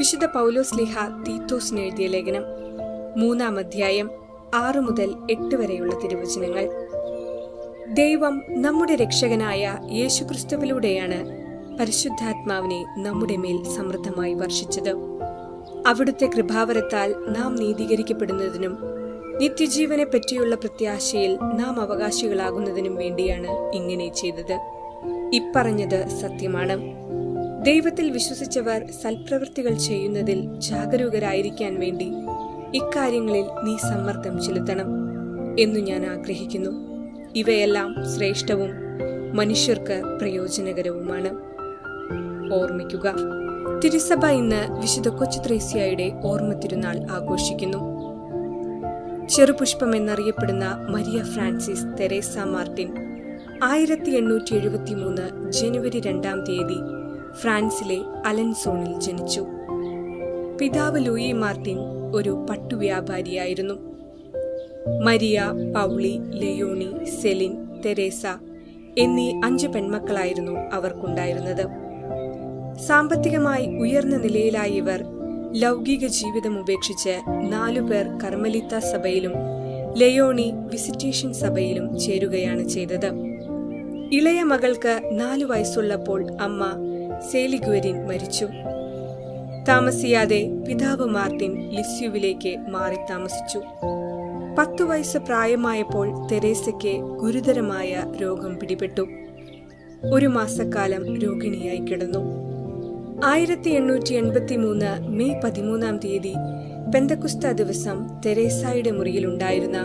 വിശുദ്ധ പൗലോസ് ലിഹ തീത്തോസിന് എഴുതിയ ലേഖനം മൂന്നാം അധ്യായം ആറു മുതൽ എട്ട് വരെയുള്ള തിരുവചനങ്ങൾ. ദൈവം നമ്മുടെ രക്ഷകനായ യേശുക്രിസ്തുവിലൂടെയാണ് പരിശുദ്ധാത്മാവിനെ നമ്മുടെ മേൽ സമൃദ്ധമായി വർഷിച്ചത്. അവിടുത്തെ കൃപാവരത്താൽ നാം നീതീകരിക്കപ്പെടുന്നതിനും നിത്യജീവനെ പറ്റിയുള്ള പ്രത്യാശയിൽ നാം അവകാശികളാകുന്നതിനും വേണ്ടിയാണ് ഇങ്ങനെ ചെയ്തത്. ഇപ്പറഞ്ഞത് സത്യമാണ്. ദൈവത്തിൽ വിശ്വസിച്ചവർ സൽപ്രവൃത്തികൾ ചെയ്യുന്നതിൽ ജാഗരൂകരായിരിക്കാൻ വേണ്ടി ഇക്കാര്യങ്ങളിൽ നീ സമ്മർദ്ദം ചെലുത്തണം എന്നു ഞാൻ ആഗ്രഹിക്കുന്നു. ഇവയെല്ലാം ശ്രേഷ്ഠവും മനുഷ്യർക്ക് പ്രയോജനകരവുമാണ്. ഓർമ്മിക്കുക തിരുസഭ ഇന്ന് വിശുദ്ധ കൊച്ചുത്രേസ്യയുടെ ഓർമ്മ തിരുനാൾ ആഘോഷിക്കുന്നു. ചെറുപുഷ്പം എന്നറിയപ്പെടുന്ന മരിയ ഫ്രാൻസിസ് തെരേസ മാർട്ടിൻ ആയിരത്തി എണ്ണൂറ്റി എഴുപത്തി മൂന്ന് ജനുവരി രണ്ടാം തീയതി ഫ്രാൻസിലെ അലൻസോണിൽ ജനിച്ചു. പിതാവ് ലൂയി മാർട്ടിൻ ഒരു പട്ടുവ്യാപാരിയായിരുന്നു. Maria Pauline Leonie Celine Therese എന്നീ അഞ്ച് പെൺമക്കളായിരുന്നു അവർക്കുണ്ടായിരുന്നത്. സാമ്പത്തികമായി ഉയർന്ന നിലയിലായ ഇവർ ലൗകിക ജീവിതം ഉപേക്ഷിച്ച് നാലുപേർ കർമ്മലിത്ത സഭയിലും ലയോണി വിസിറ്റേഷൻ സഭയിലും ചേരുകയാണ് ചെയ്തത്. ഇളയ മകൾക്ക് നാലു വയസ്സുള്ളപ്പോൾ അമ്മ സേലിഗ്വരിൻ മരിച്ചു. താമസിയാതെ പിതാവ് മാർട്ടിൻ ലിസ്യുവിലേക്ക് മാറി താമസിച്ചു. പത്തു വയസ്സ് പ്രായമായപ്പോൾ തെരേസയ്ക്ക് ഗുരുതരമായ രോഗം പിടിപെട്ടു. ഒരു മാസക്കാലം രോഗിണിയായി കിടന്നു. ആയിരത്തി എണ്ണൂറ്റി എൺപത്തി മൂന്ന് മെയ് പതിമൂന്നാം തീയതി പെന്തക്കുസ്ത ദിവസം തെരേസായുടെ മുറിയിലുണ്ടായിരുന്ന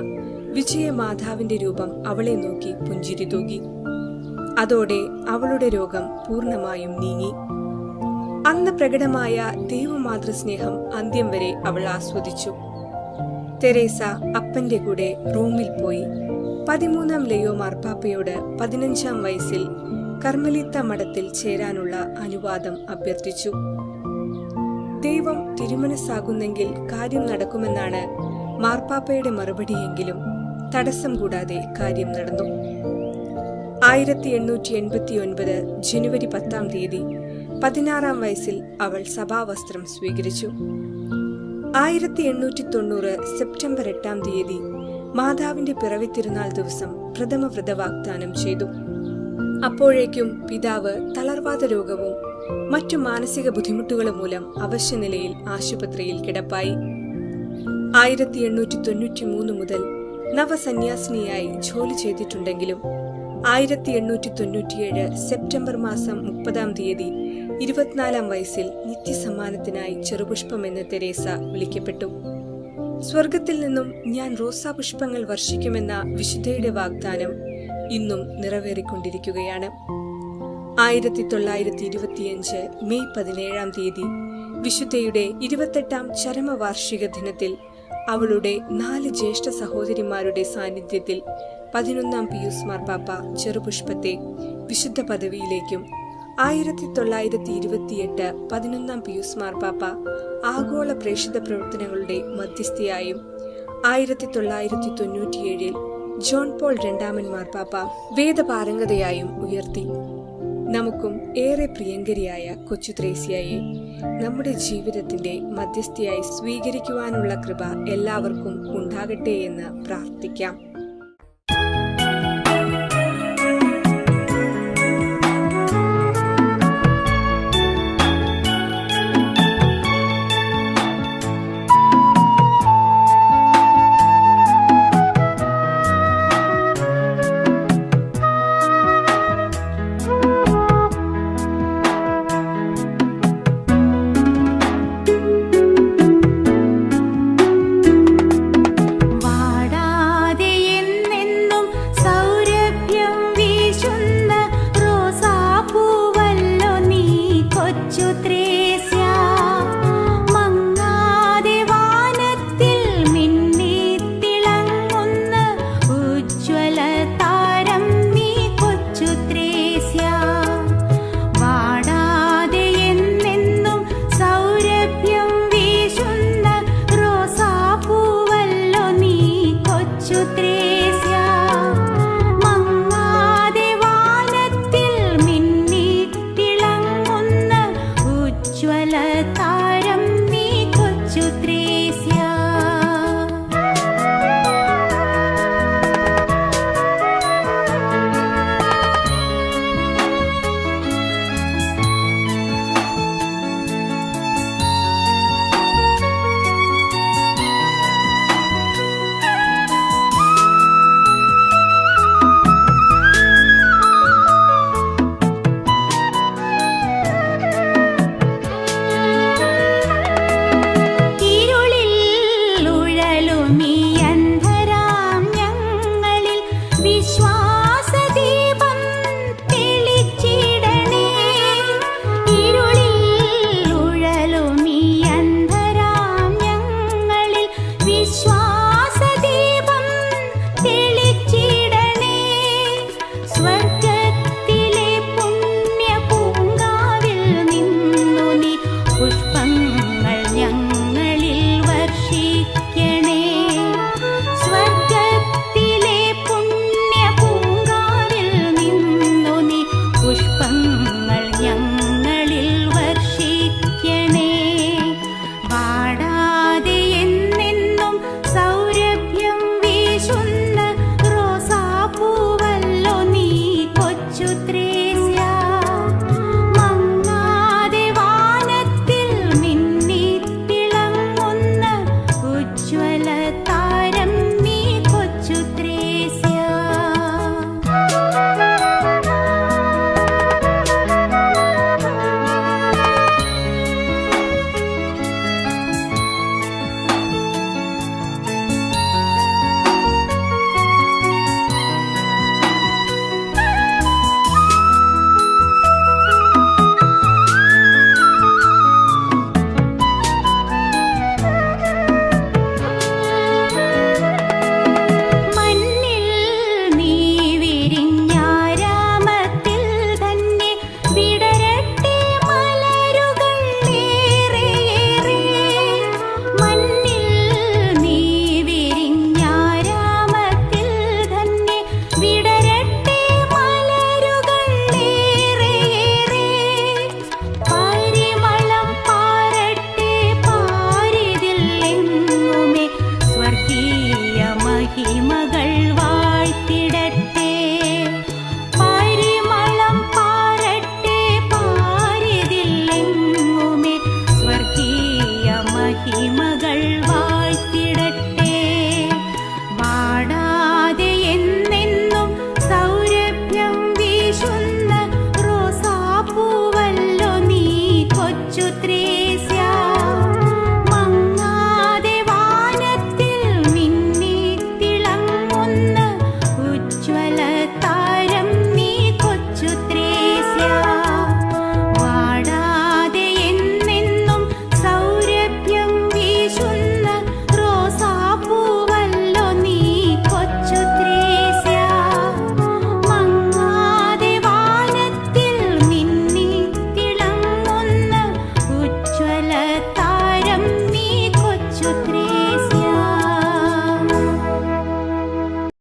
വിജയമാതാവിന്റെ രൂപം അവളെ നോക്കി പുഞ്ചിരി തൂകി. അതോടെ അവളുടെ രോഗം പൂർണമായും നീങ്ങി. അന്ന് പ്രകടമായ ദൈവമാതൃസ്നേഹം അന്ത്യം വരെ അവൾ ആസ്വദിച്ചു. തെരേസ അപ്പന്റെ കൂടെ റോമിൽ പോയി. പതിമൂന്നാം ലയോ മാർപ്പാപ്പയോട് പതിനഞ്ചാം വയസ്സിൽ കർമ്മലിത്ത മഠത്തിൽ ചേരാനുള്ള അനുവാദം അഭ്യർത്ഥിച്ചു. ദൈവം തിരുമനസ്സാകുന്നെങ്കിൽ കാര്യം നടക്കുമെന്നാണ് മാർപ്പാപ്പയുടെ മറുപടിയെങ്കിലും തടസ്സം കൂടാതെ കാര്യം നടന്നു. ആയിരത്തി എണ്ണൂറ്റി എൺപത്തി ഒൻപത് ജനുവരി പത്താം തീയതി പതിനാറാം വയസ്സിൽ അവൾ സഭാവസ്ത്രം സ്വീകരിച്ചു. ആയിരത്തി എണ്ണൂറ്റി തൊണ്ണൂറ് സെപ്റ്റംബർ എട്ടാം തീയതി മാതാവിന്റെ പിറവി തിരുനാൾ ദിവസം പ്രഥമ വ്രത വാഗ്ദാനം ചെയ്തു. അപ്പോഴേക്കും പിതാവ് തളർവാദ രോഗവും മറ്റു മാനസിക ബുദ്ധിമുട്ടുകളും മൂലം അവശ്യനിലയിൽ ആശുപത്രിയിൽ കിടപ്പായി. ആയിരത്തി എണ്ണൂറ്റി തൊണ്ണൂറ്റി മൂന്ന് മുതൽ നവസന്യാസിനിയായി ജോലി ചെയ്തിട്ടുണ്ടെങ്കിലും ആയിരത്തി എണ്ണൂറ്റി തൊണ്ണൂറ്റിയേഴ് സെപ്റ്റംബർ മാസം മുപ്പതാം തീയതി ഇരുപത്തിനാലാം വയസ്സിൽ നിത്യസമ്മാനത്തിനായി ചെറുപുഷ്പം എന്ന തെരേസ വിളിക്കപ്പെട്ടു. സ്വർഗത്തിൽ നിന്നും ഞാൻ റോസാപുഷ്പങ്ങൾ വർഷിക്കുമെന്ന വിശുദ്ധയുടെ വാഗ്ദാനം ഇന്നും നിറവേറിക്കൊണ്ടിരിക്കുകയാണ്. ആയിരത്തി തൊള്ളായിരത്തി ഇരുപത്തിയഞ്ച് മെയ് പതിനേഴാം തീയതി വിശുദ്ധയുടെ ഇരുപത്തെട്ടാം ചരമവാർഷിക ദിനത്തിൽ അവളുടെ നാല് ജ്യേഷ്ഠ സഹോദരിമാരുടെ സാന്നിധ്യത്തിൽ പതിനൊന്നാം പിയൂസ് മാർപ്പാപ്പ ചെറുപുഷ്പത്തെ വിശുദ്ധ പദവിയിലേക്കും ആയിരത്തി തൊള്ളായിരത്തി ഇരുപത്തിയെട്ട് പതിനൊന്നാം പിയൂസ് മാർപ്പാപ്പ ആഗോള പ്രേക്ഷിത പ്രവർത്തനങ്ങളുടെ മധ്യസ്ഥയായും ആയിരത്തി തൊള്ളായിരത്തി തൊണ്ണൂറ്റിയേഴിൽ ജോൺ പോൾ രണ്ടാമൻ മാർപ്പാപ്പ വേദപാരംഗതയായും ഉയർത്തി. നമുക്കും ഏറെ പ്രിയങ്കരിയായ കൊച്ചു ത്രേസ്യയെ നമ്മുടെ ജീവിതത്തിന്റെ മധ്യസ്ഥയായി സ്വീകരിക്കുവാനുള്ള കൃപ എല്ലാവർക്കും ഉണ്ടാകട്ടെ എന്ന് പ്രാർത്ഥിക്കാം.